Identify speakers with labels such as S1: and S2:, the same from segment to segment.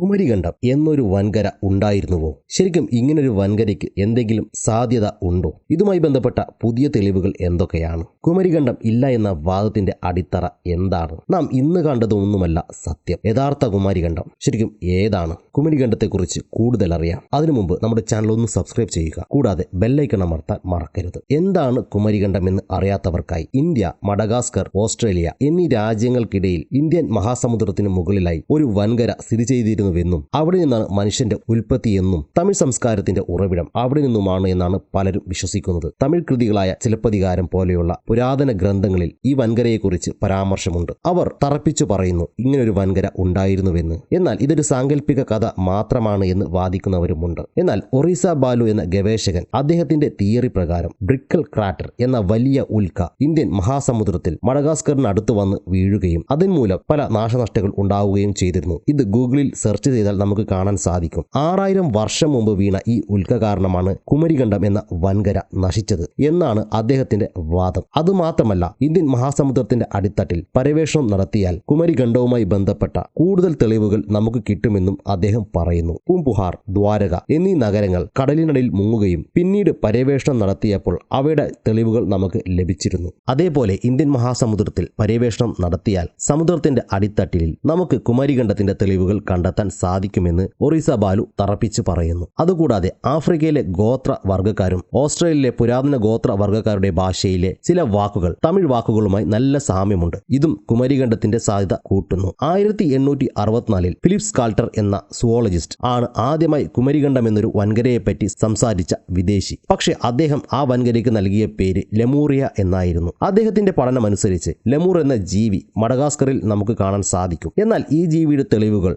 S1: കുമരികണ്ഠം എന്നൊരു വൻകര ഉണ്ടായിരുന്നുവോ? ശരിക്കും ഇങ്ങനൊരു വൻകരയ്ക്ക് എന്തെങ്കിലും സാധ്യത ഉണ്ടോ? ഇതുമായി ബന്ധപ്പെട്ട പുതിയ തെളിവുകൾ എന്തൊക്കെയാണ്? കുമരികണ്ഠം ഇല്ല എന്ന വാദത്തിന്റെ അടിത്തറ എന്താണ്? നാം ഇന്ന് കണ്ടതൊന്നുമല്ല സത്യം. യഥാർത്ഥ കുമാരികണ്ഠം ശരിക്കും ഏതാണ്? കുമരികണ്ഠത്തെക്കുറിച്ച് കൂടുതൽ അറിയാം. അതിനു മുമ്പ് നമ്മുടെ ചാനൽ ഒന്ന് സബ്സ്ക്രൈബ് ചെയ്യുക. കൂടാതെ ബെല്ലൈക്കൺ അമർത്താൻ മറക്കരുത്. എന്താണ് കുമരികണ്ഠം എന്ന് അറിയാത്തവർക്കായി ഇന്ത്യ മഡഗാസ്കർ ഓസ്ട്രേലിയ എന്നീ രാജ്യങ്ങൾക്കിടയിൽ ഇന്ത്യൻ മഹാസമുദ്രത്തിന് മുകളിലായി ഒരു വൻകര സ്ഥിതി ചെയ്തിരുന്നുവെന്നും അവിടെ നിന്നാണ് മനുഷ്യന്റെ ഉൽപ്പത്തി എന്നും തമിഴ് സംസ്കാരത്തിന്റെ ഉറവിടം അവിടെ നിന്നുമാണ് എന്നാണ് പലരും വിശ്വസിക്കുന്നത്. തമിഴ് കൃതികളായ ചിലപ്പതികാരം പോലെയുള്ള പുരാതന ഗ്രന്ഥങ്ങളിൽ ഈ വൻകരയെക്കുറിച്ച് പരാമർശമുണ്ട്. അവർ തറപ്പിച്ചു പറയുന്നു ഇങ്ങനൊരു വൻകര ഉണ്ടായിരുന്നുവെന്ന്. എന്നാൽ ഇതൊരു സാങ്കല്പിക കഥ മാത്രമാണ് എന്ന് വാദിക്കുന്നവരുമുണ്ട്. എന്നാൽ ഒറീസ ബാലു എന്ന ഗവേഷകൻ അദ്ദേഹത്തിന്റെ തിയറി പ്രകാരം ബ്രിക്കൽ ക്രാറ്റർ എന്ന വലിയ ഉൽക്ക ഇന്ത്യൻ മഹാസമുദ്രത്തിൽ മഡഗാസ്കറിനടുത്ത് വന്ന് വീഴുകയും അതിന്മൂലം പല നാശനഷ്ടങ്ങൾ ഉണ്ടാവുകയും ചെയ്തിരുന്നു. ഇത് ഗൂഗിളിൽ സെർച്ച് ചെയ്താൽ നമുക്ക് കാണാൻ സാധിക്കും. ആറായിരം വർഷം മുമ്പ് വീണ ഈ ഉൽക്ക കാരണമാണ് കുമരികണ്ഠം എന്ന വൻകര നശിച്ചത് എന്നാണ് അദ്ദേഹത്തിന്റെ വാദം. അതുമാത്രമല്ല ഇന്ത്യൻ മഹാസമുദ്രത്തിന്റെ അടിത്തട്ടിൽ പര്യവേഷണം നടത്തിയാൽ കുമരികണ്ഠവുമായി ബന്ധപ്പെട്ട കൂടുതൽ തെളിവുകൾ നമുക്ക് കിട്ടുമെന്നും അദ്ദേഹം പറയുന്നു. പൂംപുഹാർ ദ്വാരക എന്നീ നഗരങ്ങൾ കടലിനടിയിൽ മുങ്ങുകയും പിന്നീട് പര്യവേഷണം നടത്തിയപ്പോൾ അവയുടെ തെളിവുകൾ നമുക്ക് ലഭിച്ചിരുന്നു. അതേപോലെ ഇന്ത്യൻ മഹാസമുദ്രത്തിൽ പര്യവേഷണം നടത്തിയാൽ സമുദ്രത്തിന്റെ അടിത്തട്ടിൽ നമുക്ക് കുമരികണ്ഠത്തിന്റെ തെളിവുകൾ കണ്ടെത്താൻ സാധിക്കുമെന്ന് ഒറീസ ബാലു തറപ്പിച്ച് പറയുന്നു. അതുകൂടാതെ ആഫ്രിക്കയിലെ ഗോത്ര വർഗക്കാരും ഓസ്ട്രേലിയയിലെ പുരാതന ഗോത്ര വർഗക്കാരുടെ ഭാഷയിലെ ചില വാക്കുകൾ തമിഴ് വാക്കുകളുമായി നല്ല സാമ്യമുണ്ട്. ഇതും കുമരികണ്ഠത്തിന്റെ സാധ്യത കൂട്ടുന്നു. ആയിരത്തി എണ്ണൂറ്റി അറുപത്തിനാലിൽ ഫിലിപ്സ് കാൾട്ടർ എന്ന സുവോളജിസ്റ്റ് ആണ് ആദ്യമായി കുമരികണ്ഠം എന്നൊരു വൻകരയെപ്പറ്റി സംസാരിച്ച വിദേശി. പക്ഷേ അദ്ദേഹം ആ വൻകരയ്ക്ക് നൽകിയ പേര് ലെമൂറിയ എന്നായിരുന്നു. അദ്ദേഹത്തിന്റെ പഠനമനുസരിച്ച് ലെമൂർ എന്ന ജീവി മഡഗാസ്കറിൽ നമുക്ക് കാണാൻ സാധിക്കും. എന്നാൽ ഈ ജീവിയുടെ തെളിവുകൾ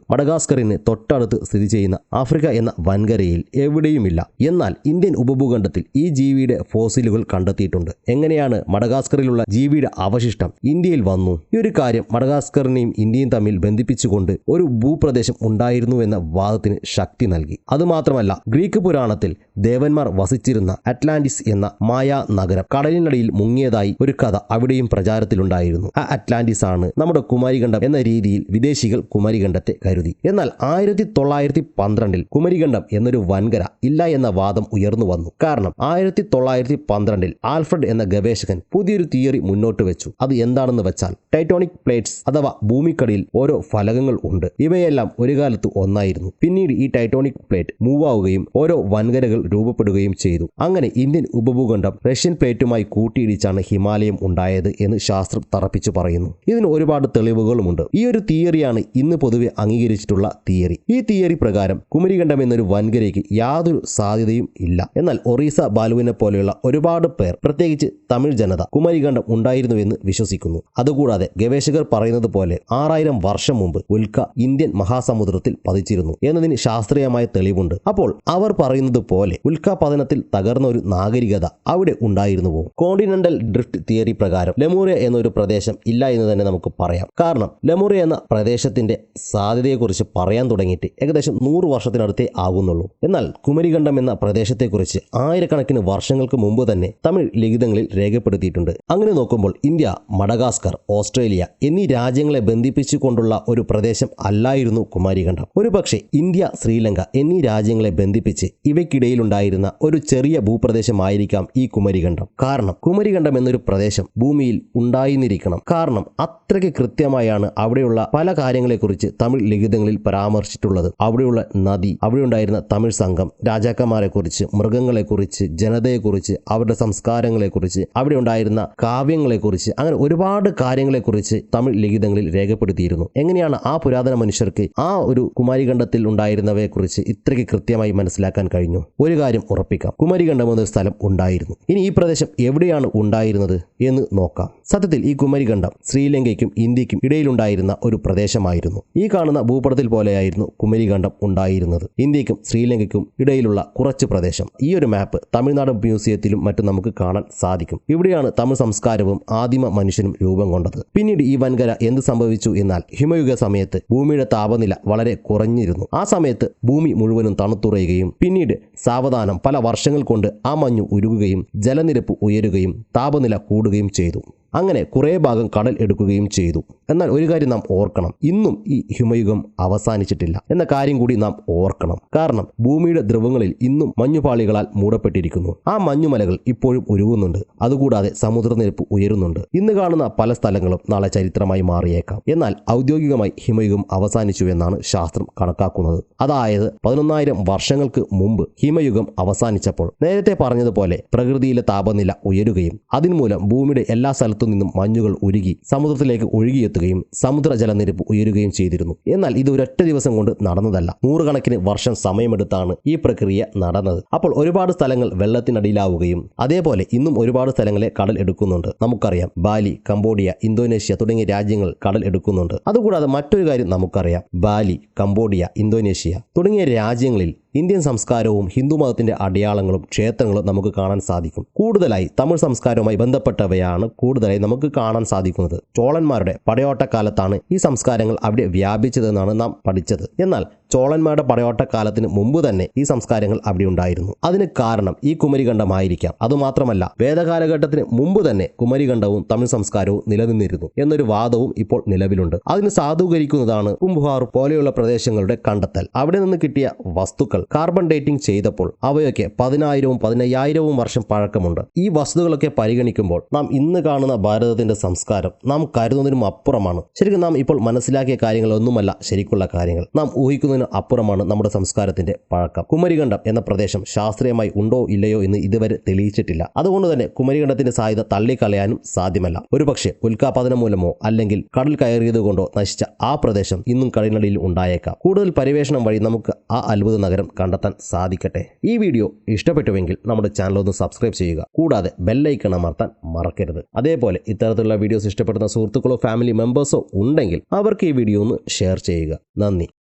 S1: മഡഗാസ്കറിന് തൊട്ടടുത്ത് സ്ഥിതി ചെയ്യുന്ന ആഫ്രിക്ക എന്ന വൻകരയിൽ എവിടെയുമില്ല. എന്നാൽ ഇന്ത്യൻ ഉപഭൂഖണ്ഡത്തിൽ ഈ ജീവിയുടെ ഫോസിലുകൾ കണ്ടെത്തിയിട്ടുണ്ട്. എങ്ങനെയാണ് മഡഗാസ്കറിലുള്ള ജീവിയുടെ അവശിഷ്ടം ഇന്ത്യയിൽ വന്നു? ഈ ഒരു കാര്യം മഡഗാസ്കറിനെയും ഇന്ത്യയും തമ്മിൽ ബന്ധിപ്പിച്ചുകൊണ്ട് ഒരു ഭൂപ്രദേശം ഉണ്ടായിരുന്നു എന്ന വാദത്തിന് ശക്തി നൽകി. അതുമാത്രമല്ല ഗ്രീക്ക് പുരാണത്തിൽ ദേവന്മാർ വസിച്ചിരുന്ന അറ്റ്ലാന്റിസ് എന്ന മായാ നഗരം കടലിനടിയിൽ മുങ്ങിയതായി ഒരു കഥ അവിടെയും പ്രചാരത്തിലുണ്ടായിരുന്നു. ആ അറ്റ്ലാന്റിസ് ആണ് നമ്മുടെ കുമാരികണ്ഠം എന്ന രീതിയിൽ വിദേശികൾ കുമാരികണ്ഠത്തെ കരുതി. എന്നാൽ ആയിരത്തി തൊള്ളായിരത്തി പന്ത്രണ്ടിൽ കുമരികണ്ഠം എന്നൊരു വൻകര ഇല്ല എന്ന വാദം ഉയർന്നു വന്നു. കാരണം ആയിരത്തി തൊള്ളായിരത്തി പന്ത്രണ്ടിൽ ആൽഫ്രഡ് എന്ന ഗവേഷകൻ പുതിയൊരു തിയറി മുന്നോട്ട് വെച്ചു. അത് എന്താണെന്ന് വെച്ചാൽ ടൈറ്റോണിക് പ്ലേറ്റ്സ് അഥവാ ഭൂമിക്കടിയിൽ ഓരോ ഫലകങ്ങൾ ഉണ്ട്. ഇവയെല്ലാം ഒരു കാലത്ത് ഒന്നായിരുന്നു. പിന്നീട് ഈ ടൈറ്റോണിക് പ്ലേറ്റ് മൂവ് ആവുകയും ഓരോ വൻകരകൾ രൂപപ്പെടുകയും ചെയ്തു. അങ്ങനെ ഇന്ത്യൻ ഉപഭൂഖണ്ഡം റഷ്യൻ പ്ലേറ്റുമായി കൂട്ടിയിടിച്ചാണ് ഹിമാലയം ഉണ്ടായത് എന്ന് ശാസ്ത്രം തറപ്പിച്ചു പറയുന്നു. ഇതിന് ഒരുപാട് തെളിവുകളുമുണ്ട്. ഈ ഒരു തിയറിയാണ് ഇന്ന് പൊതുവെ അംഗീകരിച്ചിട്ടുള്ള തിയറി. ഈ തിയറി പ്രകാരം കുമരികണ്ഠം എന്നൊരു വൻകരയ്ക്ക് യാതൊരു സാധ്യതയും ഇല്ല. എന്നാൽ ഒറീസ ബാലുവിനെ പോലെയുള്ള ഒരുപാട് പേർ പ്രത്യേകിച്ച് തമിഴ് ജനത കുമരികണ്ഠം ഉണ്ടായിരുന്നുവെന്ന് വിശ്വസിക്കുന്നു. അതുകൂടാതെ ഗവേഷകർ പറയുന്നത് പോലെ ആറായിരം വർഷം മുമ്പ് ഉൽക്ക ഇന്ത്യൻ മഹാസമുദ്രത്തിൽ പതിച്ചിരുന്നു എന്നതിന് ശാസ്ത്രീയമായ തെളിവുണ്ട്. അപ്പോൾ അവർ പറയുന്നത് പോലെ ഉൽക്ക പതനത്തിൽ തകർന്ന ഒരു നാഗരികത അവിടെ ഉണ്ടായിരുന്നുവോ? കോണ്ടിനെന്റൽ ഡ്രിഫ്റ്റ് തിയറി പ്രകാരം ലെമൂറിയ എന്നൊരു പ്രദേശം ഇല്ല എന്ന് തന്നെ നമുക്ക് പറയാം. കാരണം ലെമൂറിയ എന്ന പ്രദേശത്തിന്റെ സാധ്യതയെക്കുറിച്ച് പറയാൻ തുടങ്ങിയിട്ട് ഏകദേശം നൂറ് വർഷത്തിനടുത്തേ ആകുന്നുള്ളൂ. എന്നാൽ കുമരികണ്ഠം എന്ന പ്രദേശത്തെക്കുറിച്ച് ആയിരക്കണക്കിന് വർഷങ്ങൾക്ക് മുമ്പ് തന്നെ തമിഴ് ലിഖിതങ്ങളിൽ രേഖപ്പെടുത്തിയിട്ടുണ്ട്. അങ്ങനെ നോക്കുമ്പോൾ ഇന്ത്യ മഡഗാസ്കർ ഓസ്ട്രേലിയ എന്നീ രാജ്യങ്ങളെ ബന്ധിപ്പിച്ചുകൊണ്ടുള്ള ഒരു പ്രദേശം അല്ലായിരുന്നു കുമാരികണ്ഠം. ഒരുപക്ഷെ ഇന്ത്യ ശ്രീലങ്ക എന്നീ രാജ്യങ്ങളെ ബന്ധിപ്പിച്ച് ഇവയ്ക്കിടയിലുണ്ടായിരുന്ന ഒരു ചെറിയ ഭൂപ്രദേശമായിരിക്കാം ഈ കുമരികണ്ഠം. കാരണം കുമരികണ്ഠം എന്നൊരു പ്രദേശം ഭൂമിയിൽ ഉണ്ടായിരുന്നിരിക്കണം. കാരണം അത്രയ്ക്ക് കൃത്യമായാണ് അവിടെയുള്ള പല കാര്യങ്ങളെക്കുറിച്ച് തമിഴ് ലിഖിതങ്ങളിൽ പരാമർശിച്ചിട്ടുള്ളത്. അവിടെയുള്ള നദി അവിടെ ഉണ്ടായിരുന്ന തമിഴ് സംഘം രാജാക്കന്മാരെ കുറിച്ച് മൃഗങ്ങളെ കുറിച്ച് മൃഗങ്ങളെക്കുറിച്ച് ജനതയെക്കുറിച്ച് അവരുടെ സംസ്കാരങ്ങളെ കുറിച്ച് അവിടെ ഉണ്ടായിരുന്ന കാവ്യങ്ങളെക്കുറിച്ച് അങ്ങനെ ഒരുപാട് കാര്യങ്ങളെ കുറിച്ച് തമിഴ് ലിഖിതങ്ങളിൽ രേഖപ്പെടുത്തിയിരുന്നു. എങ്ങനെയാണ് ആ പുരാതന മനുഷ്യർക്ക് ആ ഒരു കുമാരികണ്ഠത്തിൽ ഉണ്ടായിരുന്നവയെക്കുറിച്ച് ഇത്രയ്ക്ക് കൃത്യമായി മനസ്സിലാക്കാൻ കഴിഞ്ഞു? ഒരു കാര്യം ഉറപ്പിക്കാം. കുമാരികണ്ഠം എന്നൊരു സ്ഥലം ഉണ്ടായിരുന്നു. ഇനി ഈ പ്രദേശം എവിടെയാണ് ഉണ്ടായിരുന്നത് എന്ന് നോക്കാം. സത്യത്തിൽ ഈ കുമരികണ്ഠം ശ്രീലങ്കയ്ക്കും ഇന്ത്യക്കും ഇടയിലുണ്ടായിരുന്ന ഒരു പ്രദേശമായിരുന്നു. ഈ കാണുന്ന ഭൂപടത്തിൽ പോലെയായിരുന്നു കുമരികണ്ഠം ഉണ്ടായിരുന്നത്. ഇന്ത്യക്കും ശ്രീലങ്കയ്ക്കും ഇടയിലുള്ള കുറച്ച് പ്രദേശം. ഈ ഒരു മാപ്പ് തമിഴ്നാട് മ്യൂസിയത്തിലും മറ്റും നമുക്ക് കാണാൻ സാധിക്കും. ഇവിടെയാണ് തമിഴ് സംസ്കാരവും ആദിമ മനുഷ്യനും രൂപം കൊണ്ടത്. പിന്നീട് ഈ വൻകര എന്ത് സംഭവിച്ചു എന്നാൽ ഹിമയുഗ സമയത്ത് ഭൂമിയുടെ താപനില വളരെ കുറഞ്ഞിരുന്നു. ആ സമയത്ത് ഭൂമി മുഴുവനും തണുത്തുറയുകയും പിന്നീട് സാവധാനം പല വർഷങ്ങൾ കൊണ്ട് ആ മഞ്ഞു ഉരുകുകയും ജലനിരപ്പ് ഉയരുകയും താപനില കൂടുകയും ചെയ്തു. അങ്ങനെ കുറേ ഭാഗം കടൽ എടുക്കുകയും ചെയ്തു. എന്നാൽ ഒരു കാര്യം നാം ഓർക്കണം. ഇന്നും ഈ ഹിമയുഗം അവസാനിച്ചിട്ടില്ല. എന്ന കാര്യം കൂടി നാം ഓർക്കണം. കാരണം ഭൂമിയുടെ ധ്രുവങ്ങളിൽ ഇന്നും മഞ്ഞുപാളികളാൽ മൂടപ്പെട്ടിരിക്കുന്നു. ആ മഞ്ഞുമലകൾ ഇപ്പോഴും ഉരുകുന്നുണ്ട്. അതുകൂടാതെ സമുദ്രനിരപ്പ് ഉയരുന്നുണ്ട്. ഇന്ന് കാണുന്ന പല സ്ഥലങ്ങളും നാളെ ചരിത്രമായി മാറിയേക്കാം. എന്നാൽ ഔദ്യോഗികമായി ഹിമയുഗം അവസാനിച്ചു എന്നാണ് ശാസ്ത്രം കണക്കാക്കുന്നത്. അതായത് പതിനൊന്നായിരം വർഷങ്ങൾക്ക് മുമ്പ് ഹിമയുഗം അവസാനിച്ചപ്പോൾ നേരത്തെ പറഞ്ഞതുപോലെ പ്രകൃതിയിലെ താപനില ഉയരുകയും അതിനുമൂലം ഭൂമിയുടെ എല്ലാ സ്ഥലത്തു നിന്നും മഞ്ഞുകൾ ഉരുകി സമുദ്രത്തിലേക്ക് ഒഴുകിയെത്തുകയും സമുദ്ര ജലനിരപ്പ് ഉയരുകയും ചെയ്തിരുന്നു. എന്നാൽ ഇത് ഒരൊറ്റ ദിവസം കൊണ്ട് നടന്നതല്ല. നൂറുകണക്കിന് വർഷം സമയമെടുത്താണ് ഈ പ്രക്രിയ നടന്നത്. അപ്പോൾ ഒരുപാട് സ്ഥലങ്ങൾ വെള്ളത്തിനടിയിലാവുകയും അതേപോലെ ഇന്നും ഒരുപാട് സ്ഥലങ്ങളെ കടൽ എടുക്കുന്നുണ്ട്. നമുക്കറിയാം ബാലി കംബോഡിയ ഇന്തോനേഷ്യ തുടങ്ങിയ രാജ്യങ്ങൾ കടൽ എടുക്കുന്നുണ്ട്. അതുകൂടാതെ മറ്റൊരു കാര്യം നമുക്കറിയാം. ബാലി കംബോഡിയ ഇന്തോനേഷ്യ തുടങ്ങിയ രാജ്യങ്ങളിൽ ഇന്ത്യൻ സംസ്കാരവും ഹിന്ദു മതത്തിന്റെ അടയാളങ്ങളും ക്ഷേത്രങ്ങളും നമുക്ക് കാണാൻ സാധിക്കും. കൂടുതലായി തമിഴ് സംസ്കാരവുമായി ബന്ധപ്പെട്ടവയാണ് കൂടുതലായി നമുക്ക് കാണാൻ സാധിക്കുന്നത്. ചോളന്മാരുടെ പടയോട്ടക്കാലത്താണ് ഈ സംസ്കാരങ്ങൾ അവിടെ വ്യാപിച്ചതെന്നാണ് നാം പഠിച്ചത്. എന്നാൽ ചോളന്മാരുടെ പടയോട്ടക്കാലത്തിന് മുമ്പ് തന്നെ ഈ സംസ്കാരങ്ങൾ അവിടെ ഉണ്ടായിരുന്നു. അതിന് കാരണം ഈ കുമരികണ്ഠമായിരിക്കാം അതുമാത്രമല്ല വേദകാലഘട്ടത്തിന് മുമ്പ് തന്നെ കുമരികണ്ഠവും തമിഴ് സംസ്കാരവും നിലനിന്നിരുന്നു എന്നൊരു വാദവും ഇപ്പോൾ നിലവിലുണ്ട്. അതിന് സാധൂകരിക്കുന്നതാണ് കുംഭുഹാർ പോലെയുള്ള പ്രദേശങ്ങളുടെ കണ്ടെത്തൽ. അവിടെ നിന്ന് കിട്ടിയ വസ്തുക്കൾ കാർബൺ ഡേറ്റിംഗ് ചെയ്തപ്പോൾ അവയൊക്കെ പതിനായിരവും പതിനയ്യായിരവും വർഷം പഴക്കമുണ്ട്. ഈ വസ്തുക്കളൊക്കെ പരിഗണിക്കുമ്പോൾ നാം ഇന്ന് കാണുന്ന ഭാരതത്തിന്റെ സംസ്കാരം നാം കരുതുന്നതിനും അപ്പുറമാണ്. ശരിക്കും നാം ഇപ്പോൾ മനസ്സിലാക്കിയ കാര്യങ്ങളൊന്നുമല്ല ശരിക്കുള്ള കാര്യങ്ങൾ. നാം ഊഹിക്കുന്നതിന് അപ്പുറമാണ് നമ്മുടെ സംസ്കാരത്തിന്റെ പഴക്കം. കുമരികണ്ഠം എന്ന പ്രദേശം ശാസ്ത്രീയമായി ഉണ്ടോ ഇല്ലയോ എന്ന് ഇതുവരെ തെളിയിച്ചിട്ടില്ല. അതുകൊണ്ട് തന്നെ കുമരികണ്ഠത്തിന്റെ സാധ്യത തള്ളിക്കളയാനും സാധ്യമല്ല. ഒരുപക്ഷെ ഉൽക്കാപാതനം മൂലമോ അല്ലെങ്കിൽ കടൽ കയറിയതുകൊണ്ടോ നശിച്ച ആ പ്രദേശം ഇന്നും കടലിനടിയിൽ ഉണ്ടായേക്കാം. കൂടുതൽ പര്യവേഷണം വഴി നമുക്ക് ആ അത്ഭുത നഗരം കണ്ടെത്താൻ സാധിക്കട്ടെ. ഈ വീഡിയോ ഇഷ്ടപ്പെട്ടുവെങ്കിൽ നമ്മുടെ ചാനൽ ഒന്ന് സബ്സ്ക്രൈബ് ചെയ്യുക. കൂടാതെ ബെല്ലൈക്കൺ അമർത്താൻ മറക്കരുത്. അതേപോലെ ഇത്തരത്തിലുള്ള വീഡിയോസ് ഇഷ്ടപ്പെടുന്ന സുഹൃത്തുക്കളോ ഫാമിലി മെമ്പേഴ്സോ ഉണ്ടെങ്കിൽ അവർക്ക് ഈ വീഡിയോ ഒന്ന് ഷെയർ ചെയ്യുക. നന്ദി.